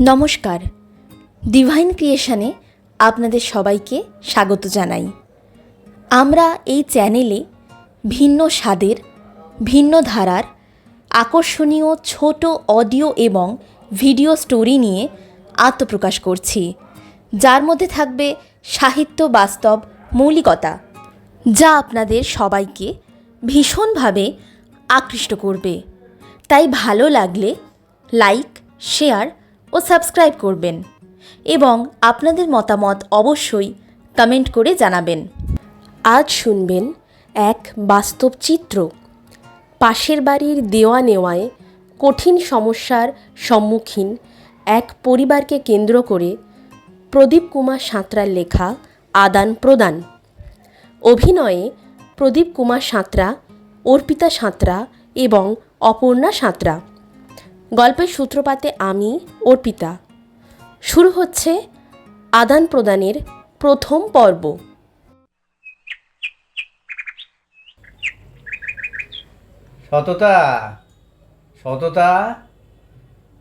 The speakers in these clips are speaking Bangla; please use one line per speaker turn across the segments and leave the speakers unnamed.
নমস্কার। ডিভাইন ক্রিয়েশনে আপনাদের সবাইকে স্বাগত জানাই। আমরা এই চ্যানেলে ভিন্ন স্বাদের, ভিন্ন ধারার, আকর্ষণীয় ছোট অডিও এবং ভিডিও স্টোরি নিয়ে আত্মপ্রকাশ করছি। যার মধ্যে থাকবে সাহিত্য বাস্তব মৌলিকতা, যা আপনাদের সবাইকে ভীষণভাবে আকৃষ্ট করবে। তাই ভালো লাগলে লাইক শেয়ার ও সাবস্ক্রাইব করবেন এবং আপনাদের মতামত অবশ্যই কমেন্ট করে জানাবেন। আজ শুনবেন এক বাস্তব চিত্র। পাশের বাড়ির দেওয়া নেওয়ায় কঠিন সমস্যার সম্মুখীন এক পরিবারকে কেন্দ্র করে প্রদীপ কুমার সাঁতরার লেখা আদান প্রদান। অভিনয়ে প্রদীপ কুমার সাঁতরা, অর্পিতা সাঁতরা এবং অপর্ণা সাঁতরা। গল্পের সূত্রপাতে আমি অর্পিতা। শুরু হচ্ছে আদান প্রদানের প্রথম পর্ব।
সততা সততা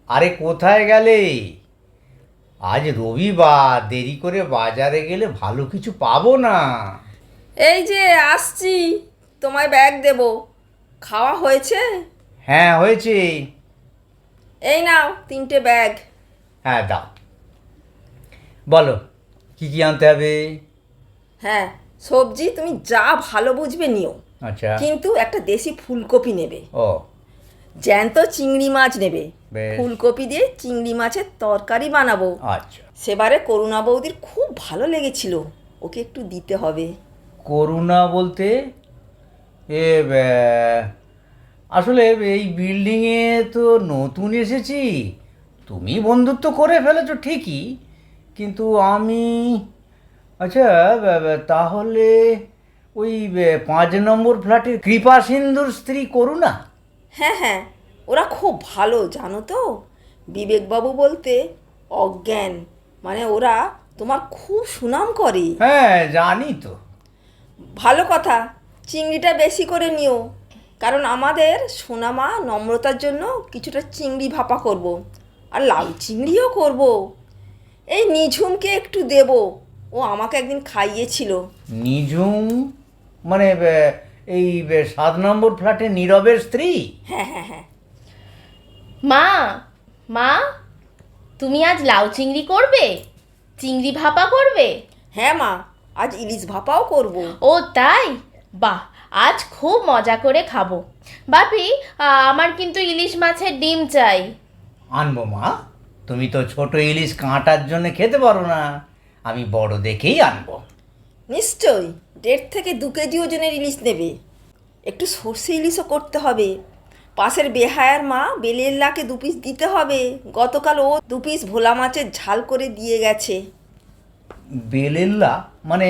আরে কোথায় গেলে? আজ রবিবার দেরি করে বাজারে গেলে ভালো কিছু পাবো না।
এই যে আসছি। তোমায় ব্যাগ দেব। খাওয়া হয়েছে?
হ্যাঁ হয়েছে।
এই নাও তিনটে ব্যাগ।
হ্যাঁ দাও। বলো কি কি আনতে হবে?
হ্যাঁ সবজি তুমি যা ভালো বুঝবে নিও।
আচ্ছা।
কিন্তু একটা দেশি ফুলকপি নেবে।
ও।
জ্যান্ত চিংড়ি মাছ নেবে। ফুলকপি দিয়ে চিংড়ি মাছের তরকারি বানাবো।
আচ্ছা।
সেবারে করুণা বৌদির খুব ভালো লেগেছিল। ওকে একটু দিতে হবে।
করুণা বলতে এ আসলে এই বিল্ডিংয়ে তো নতুন এসেছি। তুমি বন্ধুত্ব করে ফেলেছো ঠিকই কিন্তু আমি আচ্ছা তাহলে ওই পাঁচ নম্বর ফ্ল্যাটের কৃপা সিন্ধুর স্ত্রী করুণা
হ্যাঁ হ্যাঁ ওরা খুব ভালো জানো তো? বিবেকবাবু বলতে অজ্ঞান মানে ওরা তোমার খুব সুনাম করে।
হ্যাঁ জানি তো।
ভালো কথা চিংড়িটা বেশি করে নিও। কারণ আমাদের সোনামা নম্রতার জন্য কিছুটা চিংড়ি ভাপা করব। আর লাউ চিংড়িও করব। এই নিঝুমকে একটু দেব। ও আমাকে একদিন খাইয়েছিল।
নিঝুম? মানে এই সাত নম্বর ফ্ল্যাটে নীরবের স্ত্রী?
হ্যাঁ হ্যাঁ হ্যাঁ।
মা মা তুমি আজ লাউ চিংড়ি করবে? চিংড়ি ভাপা করবে?
হ্যাঁ মা আজ ইলিশ ভাপাও করব।
ও তাই? বাহ আজ খুব মজা করে খাব। বাপি আমার কিন্তু ইলিশ মাছের ডিম চাই।
আনব মা তুমি তো ছোট ইলিশ কাঁটার জন্য খেতে পারো না। আমি বড় দেখেই আনব।
নিশ্চয়ই দেড় থেকে দু কেজি ওজনের ইলিশ নেবে। একটু সর্ষে ইলিশও করতে হবে। পাশের বেহায়ার মা বেলেল্লাকে দু পিস দিতে হবে। গতকাল ও দু পিস ভোলা মাছের ঝাল করে দিয়ে গেছে।
বেলেল্লা? মানে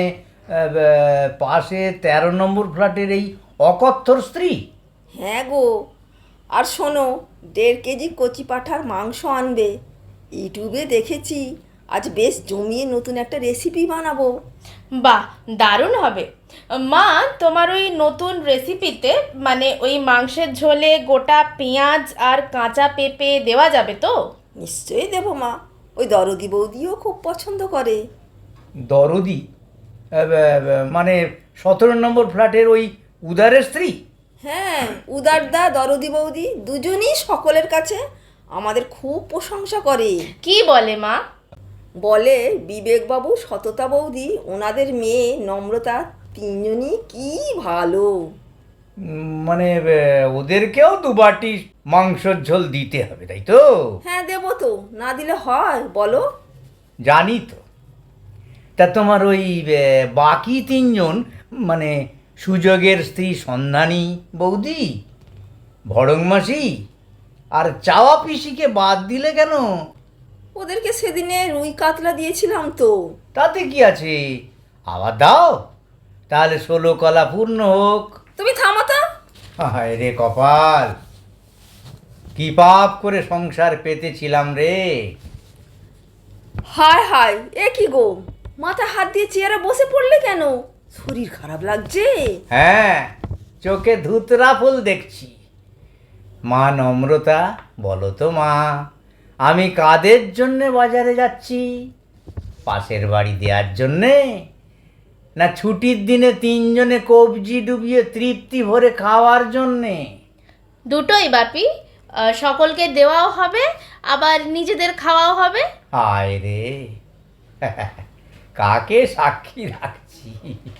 পাশে তেরো নম্বর ফ্ল্যাটের এই অকথ্যর স্ত্রী।
হ্যাঁ গো। আর শোনো দেড় কেজি কচি পাঠার মাংস আনবে। ইউটিউবে দেখেছি আজ বেশ জমিয়ে নতুন একটা রেসিপি বানাবো।
বাহ দারুণ হবে। মা তোমার ওই নতুন রেসিপিতে মানে ওই মাংসের ঝোলে গোটা পেঁয়াজ আর কাঁচা পেঁপে দেওয়া যাবে তো?
নিশ্চয়ই দেবো মা। ওই দরদি বৌদিও খুব পছন্দ করে।
দরদি? মানে সতেরো নম্বর ফ্ল্যাটের ওই উদারের স্ত্রী?
হ্যাঁ উদারদা দরদি বৌদি দুজনই সকলের কাছে আমাদের খুব প্রশংসা করে।
কি বলে মা?
বলে বিবেকবাবু সততা বৌদি ওনাদের মেয়ে নম্রতা তিনজনই কি ভালো।
মানে ওদেরকেও দুবাটি মাংসর ঝোল দিতে হবে তাই তো?
হ্যাঁ দেবো তো না দিলে হয় বলো।
জানি তো। তা তোমার ওই বাকি তিনজন মানে সুযোগের স্ত্রী সন্ধানী বৌদি ভড়ং মাসি আর চাওয়া পিসিকে বাদ দিলে কেন?
ওদেরকে সেদিনে রুই কাতলা দিয়েছিলাম তো।
তাতে কি আছে? আবার দাও তাহলে ষোলো কলা পূর্ণ হোক।
তুমি থামাতা
হায় রে কপাল কি পাপ করে সংসার পেতেছিলাম রে।
হায় হায় এ কি গো? মাথা হাত দিয়ে চেয়ারে বসে পড়লে কেন? শরীর খারাপ লাগছে।
হ্যাঁ চোখে ধুতরা ফুল দেখছি। মা নম্রতা বলো তো মা আমি কাদের জন্যে বাজারে যাচ্ছি? পাশের বাড়ি দেওয়ার জন্যে? না ছুটির দিনে তিনজনে কবজি ডুবিয়ে তৃপ্তি ভরে খাওয়ার জন্যে?
দুটোই বাপি। আহ, সকলকে দেওয়াও হবে আবার নিজেদের খাওয়াও হবে।
আয় রে। কাকে সাক্ষী রাখছি?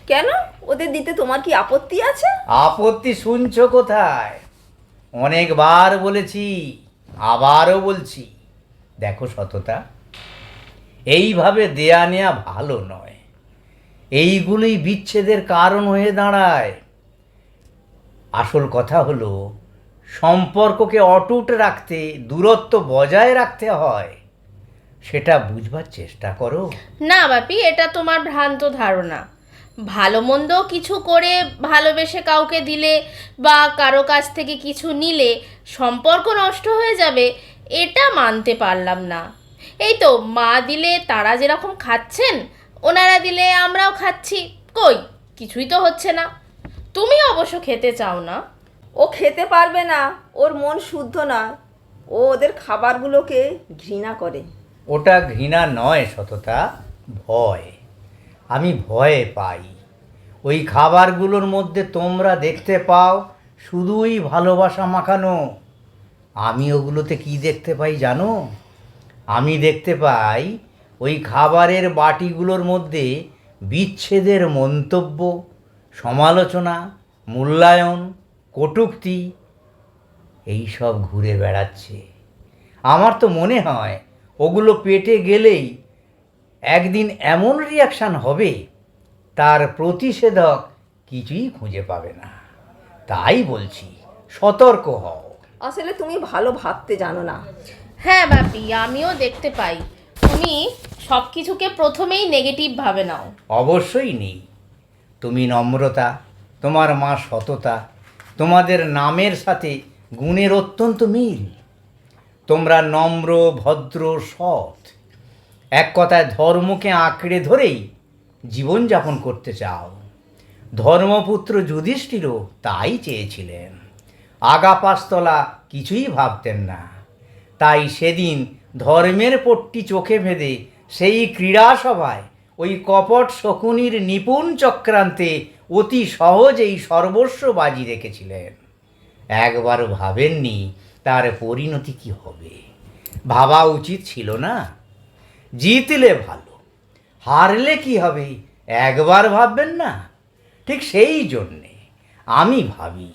কেন? ওদের দিতে তোমার কি আপত্তি আছে?
আপত্তি শুনছো কোথায়? অনেকবার বলেছি আবারও বলছি। দেখো সততা এইভাবে দেয়া নেয়া ভালো নয়। এইগুলোই বিচ্ছেদের কারণ হয়ে দাঁড়ায়। আসল কথা হলো সম্পর্ককে অটুট রাখতে দূরত্ব বজায় রাখতে হয়। সেটা বুঝবার চেষ্টা করো।
না বাপি এটা তোমার ভ্রান্ত ধারণা। ভালো মন্দ কিছু করে ভালোবেসে কাউকে দিলে বা কারও কাছ থেকে কিছু নিলে সম্পর্ক নষ্ট হয়ে যাবে এটা মানতে পারলাম না। এই তো মা দিলে তারা যেরকম খাচ্ছেন ওনারা দিলে আমরাও খাচ্ছি। কই কিছুই তো হচ্ছে না। তুমি অবশ্য খেতে চাও না।
ও খেতে পারবে না ওর মন শুদ্ধ না। ও ওদের খাবারগুলোকে ঘৃণা করে।
ওটা ঘৃণা নয় সততা, ভয়। আমি ভয়ে পাই। ওই খাবারগুলোর মধ্যে তোমরা দেখতে পাও, শুধুই ভালোবাসা মাখানো। আমি ওগুলোতে কি দেখতে পাই জানো? আমি দেখতে পাই ওই খাবারের বাটিগুলোর মধ্যে বিচ্ছেদের মন্তব্য, সমালোচনা, মূল্যায়ন, কটূক্তি এই সব ঘুরে বেড়াচ্ছে। আমার তো মনে হয় ওগুলো পেটে গেলেই একদিন এমন রিয়াকশান হবে তার প্রতিষেধক কিছুই খুঁজে পাবে না। তাই বলছি সতর্ক হও।
আসলে তুমি ভালো ভাবতে জানো না।
হ্যাঁ বাপি আমিও দেখতে পাই। তুমি সব কিছুকে প্রথমেই নেগেটিভ ভাবে নাও।
অবশ্যই নেই। তুমি নম্রতা তোমার মা সততা তোমাদের নামের সাথে গুণের অত্যন্ত মিল। তোমরা নম্র, ভদ্র, সৎ। এক কথায় ধর্মকে আঁকড়ে ধরেই জীবনযাপন করতে চাও। ধর্মপুত্র যুধিষ্ঠিরও তাই চেয়েছিলেন। আগা পাঁচতলা কিছুই ভাবতেন না। তাই সেদিন ধর্মের পট্টি চোখে ভেদে সেই ক্রীড়া সভায় ওই কপট শকুনির নিপুণ চক্রান্তে অতি সহজেই সর্বস্ব বাজি রেখেছিলেন। একবারও ভাবেননি তার পরিণতি কি হবে? ভাবা উচিত ছিল না? জিতলে ভালো, হারলে কি হবে? একবার ভাববেন না। ঠিক সেই জন্যে আমি ভাবি,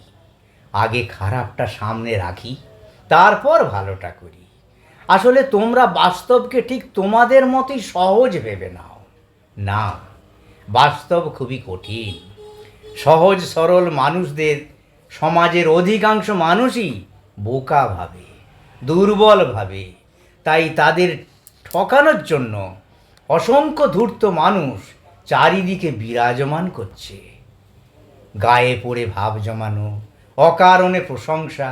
আগে খারাপটা সামনে রাখি, তারপর ভালোটা করি। আসলে তোমরা বাস্তবকে ঠিক তোমাদের মতোই সহজ ভেবে নাও। না, বাস্তব খুবই কঠিন। সহজ সরল মানুষদের, সমাজের অধিকাংশ মানুষই বোকা ভাবে দুর্বল ভাবে তাই তাদের ঠকানোর জন্য অসংখ্য ধূর্ত মানুষ চারিদিকে বিরাজমান করছে। গায়ে পড়ে ভাব জমানো, অকারণে প্রশংসা,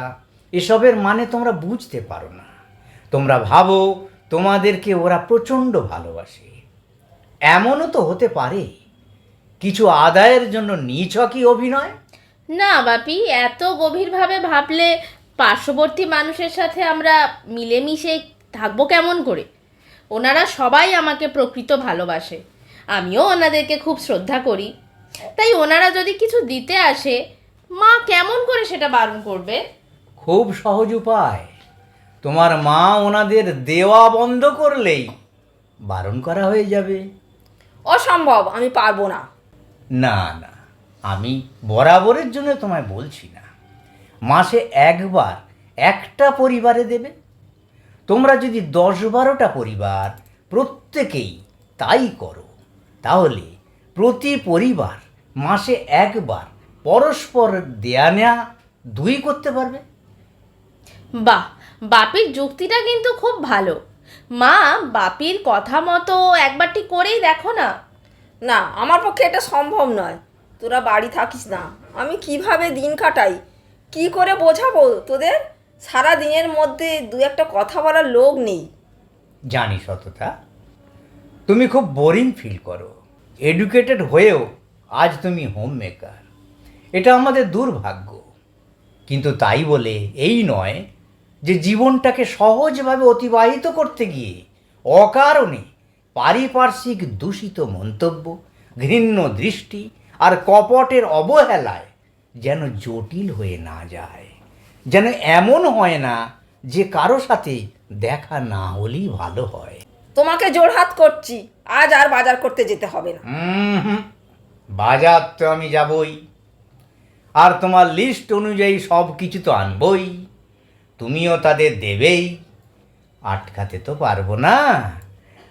এসবের মানে তোমরা বুঝতে পারো না। তোমরা ভাবো তোমাদেরকে ওরা প্রচণ্ড ভালোবাসে। এমনও তো হতে পারে। কিছু আদায়ের জন্য নিছকই অভিনয়?
না বাপি, এত গভীরভাবে ভাবলে পার্শ্ববর্তী মানুষের সাথে আমরা মিলেমিশে থাকব কেমন করে? ওনারা সবাই আমাকে প্রকৃত ভালোবাসে। আমিও ওনাদেরকে খুব শ্রদ্ধা করি। তাই ওনারা যদি কিছু দিতে আসে মা কেমন করে সেটা বারণ করবে?
খুব সহজ উপায়। তোমার মা ওনাদের দেওয়া বন্ধ করলেই বারণ করা হয়ে যাবে।
অসম্ভব আমি পারব না।
না না আমি বরাবরের জন্য তোমায় বলছি না। মাসে একবার একটা পরিবারে দেবে? তোমরা যদি দশ বারোটা পরিবার প্রত্যেকেই তাই করো তাহলে প্রতি পরিবার মাসে একবার পরস্পর দেয়া নেয়া দুই করতে পারবে?
বাহ বাপির যুক্তিটা কিন্তু খুব ভালো। মা বাপির কথা মতো একবারটি করেই দেখো না।
না আমার পক্ষে এটা সম্ভব নয়। তোরা বাড়ি থাকিস না। আমি কীভাবে দিন কাটাই? কি করে বোঝাবো তোদের? সারা দিনের মধ্যে দু একটা কথা বলার লোক নেই।
জানি সততা। তুমি খুব বোরিং ফিল করো। এডুকেটেড হয়েও আজ তুমি হোম মেকার এটা আমাদের দুর্ভাগ্য। কিন্তু তাই বলে এই নয় যে জীবনটাকে সহজভাবে অতিবাহিত করতে গিয়ে অকারণে পারিপার্শ্বিক দূষিত মন্তব্য, ঘৃণ্য দৃষ্টি আর কপটের অবহেলায় যেন জটিল হয়ে না যায় যেন এমন হয় না যে কারও সাথে দেখা না হলেই ভালো হয়।
তোমাকে জোড়হাত করছি আজ আর বাজার করতে যেতে হবে না।
বাজার তো আমি যাবই আর তোমার লিস্ট অনুযায়ী সব কিছু তো আনবই তুমিও তাদের দেবেই আটকাতে তো পারব না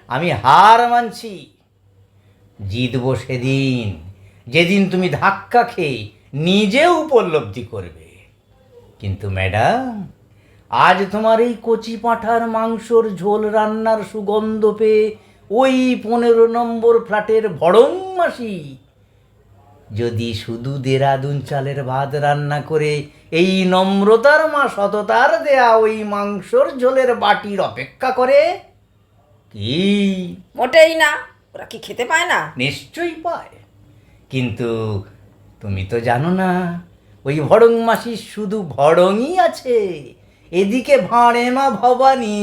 আমি হার মানছি। জিতবো সেদিন যেদিন তুমি ধাক্কা খেয়ে নিজেও উপলব্ধি করবে। কিন্তু ম্যাডাম আজ তোমার এই কচি পাঁঠার মাংসর ঝোল রান্নার সুগন্ধ পেয়ে ওই পনেরো নম্বর ফ্ল্যাটের ভড়ং মাসি যদি শুধু দেরাদুন চালের ভাত রান্না করে এই নম্রতার মা সততার দেয়া ওই মাংসর ঝোলের বাটির অপেক্ষা করে কি?
মোটেই না ওরা কি খেতে পায় না?
নিশ্চয়ই পায়। কিন্তু তুমি তো জানো না ওই ভড়ং মাসির শুধু ভড়ংই আছে এদিকে ভাঁড়ে মা ভবানী।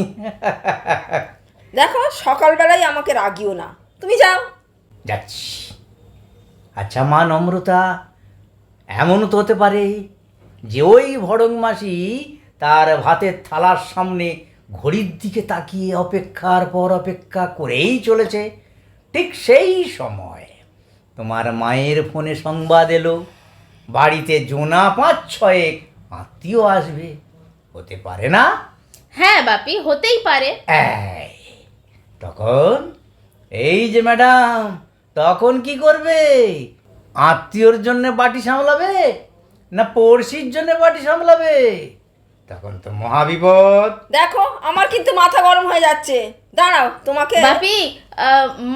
দেখো সকালবেলায় আমাকে রাগিও না। তুমি যাও।
যাচ্ছি। আচ্ছা মা নম্রতা এমন তো হতে পারে যে ওই ভড়ং মাসি তার ভাতের থালার সামনে ঘড়ির দিকে তাকিয়ে অপেক্ষার পর অপেক্ষা করেই চলেছে ঠিক সেই সময়। তোমার মায়ের ফোনে সংবাদ এলো। বাড়িতে জোনা পাঁচ ছয়েক আত্মীয় আসবে। হতে পারে না?
হ্যাঁ বাপি হতেই পারে।
এই, তখন এই যে ম্যাডাম তখন কি করবে? আত্মীয়র জন্য বাটি সামলাবে না পড়শির জন্য বাটি সামলাবে? তখন তো মহাবিপদ।
দেখো আমার কিন্তু মাথা গরম হয়ে যাচ্ছে। দাঁড়াও তোমাকে
বাপি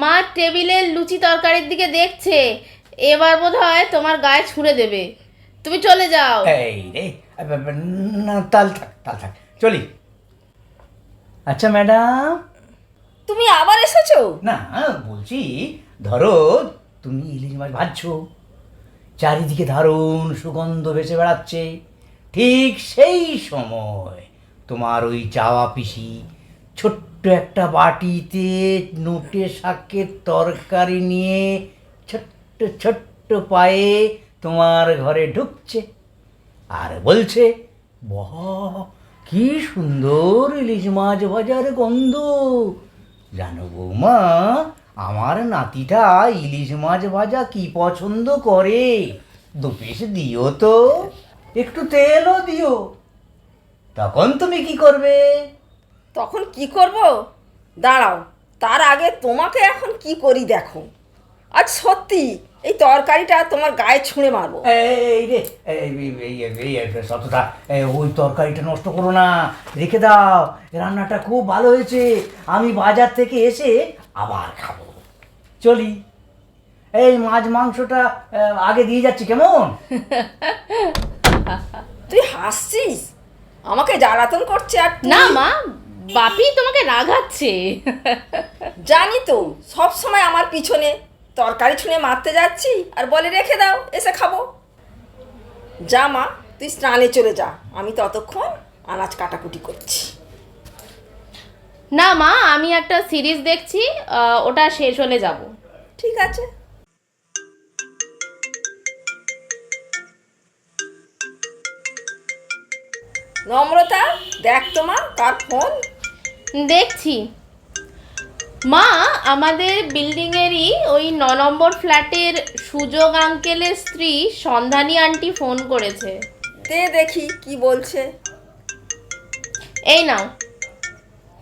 মা টেবিলের লুচি তরকারির দিকে দেখছে। এবার বোধ হয় তোমার গায়ে ছুঁড়ে দেবে। তুমি চলে যাও।
এই রে না তাল থাক তাল থাক চলি। আচ্ছা ম্যাডাম।
তুমি আবার এসেছ?
না বলছি ধরো তুমি ইলিশ মাছ ভাজছো। চারিদিকে দারুণ সুগন্ধ ভেসে বেড়াচ্ছে। ঠিক সেই সময় তোমার ওই চাওয়া পিসি ছোট্ট একটা বাটিতে নোটে, শাকের তরকারি নিয়ে ছোট্ট ছোট্ট পায়ে তোমার ঘরে ঢুকছে আর বলছে, বাহ, কি সুন্দর ইলিশ মাছ ভাজার গন্ধ। জানো বৌমা, আমার নাতিটা ইলিশ মাছ ভাজা কি পছন্দ করে? দু পিস দিও তো, একটু তেলও দিও। তখন তুমি কি করবে?
তখন কি করব? দাঁড়াও তার আগে তোমাকে এখন কি করি দেখো। আজ সত্যি এই তরকারিটা তোমার গায়ে ছুঁড়ে মারবো।
এই রে এই এই এই এই সততা ওই তরকারিটা নষ্ট করো না রেখে দাও। রান্নাটা খুব ভালো হয়েছে আমি বাজার থেকে এসে আবার খাব। চলি। এই মাছ মাংসটা আগে দিয়ে যাচ্ছি কেমন?
তুই হাসছিস? আমাকে জ্বালাতন করছে আর
না মা বাপি তোমাকে রাগাচ্ছে।
জানি তো সব সময় আমার পিছনে তরকারি ছুঁড়ে মারতে যাচ্ছি আর বলে রেখে দাও এসে খাব। যা মা তুই স্নানে চলে যা আমি ততক্ষণ আনাজ কাটাকুটি করছি।
না মা আমি একটা সিরিজ দেখছি ওটা শেষ হলে যাব।
ঠিক আছে। নম্রতা দেখ তোমার কার ফোন?
দেখছি। মা আমাদের বিল্ডিংয়েরই ওই ন নম্বর ফ্ল্যাটের সুযোগ আঙ্কেলের স্ত্রী সন্ধানী আন্টি ফোন করেছে।
দে দেখি কি বলছে।
এই নাও।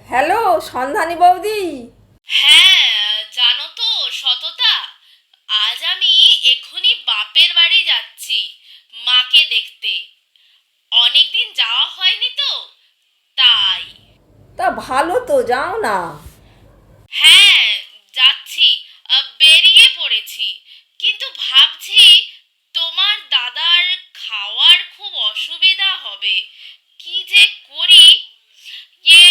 হ্যালো সন্ধানী বৌদি।
হ্যাঁ জানো তো সততা আজ আমি এক্ষুনি বাপের বাড়ি যাচ্ছি মাকে দেখতে। অনেকদিন যাওয়া হয়নি তো তাই।
তা ভালো তো, যাও না।
হ্যাঁ যাচ্ছি বেরিয়ে পড়েছি। কিন্তু ভাবছি তোমার দাদার খাওয়ার খুব অসুবিধা হবে। কি যে করি? ইয়ে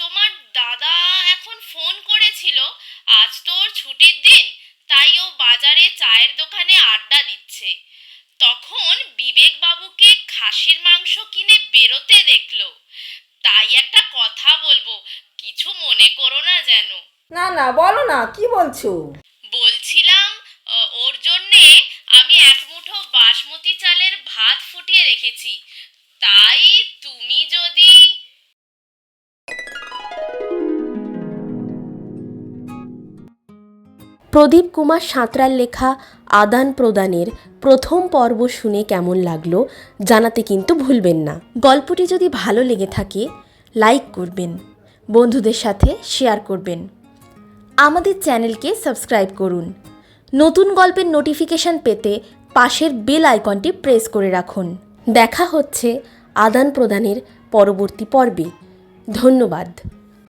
তোমার দাদা এখন ফোন করেছিল, আজ তো ওর ছুটির দিন, তাই ও বাজারে চায়ের দোকানে আড্ডা দিচ্ছে। তখন বিবেকবাবুকে খাসির মাংস কিনে বেরোতে দেখল। তাই একটা কথা বলব কিছু মনে করো না যেন।
না না বলো না কি বলছো?
বলছিলাম আহ, ওর জন্যে আমি এক মুঠো বাসমতি চালের ভাত ফুটিয়ে রেখেছি। তাই তুমি যদি
প্রদীপ কুমার সাঁতরার লেখা আদান প্রদানের প্রথম পর্ব শুনে কেমন লাগল জানাতে কিন্তু ভুলবেন না। গল্পটি যদি ভালো লেগে থাকে, লাইক করবেন, বন্ধুদের সাথে শেয়ার করবেন। আমাদের চ্যানেলকে সাবস্ক্রাইব করুন। নতুন গল্পের নোটিফিকেশন পেতে পাশের বেল আইকনটি প্রেস করে রাখুন। দেখা হচ্ছে আদান প্রদানের পরবর্তী পর্বে। ধন্যবাদ।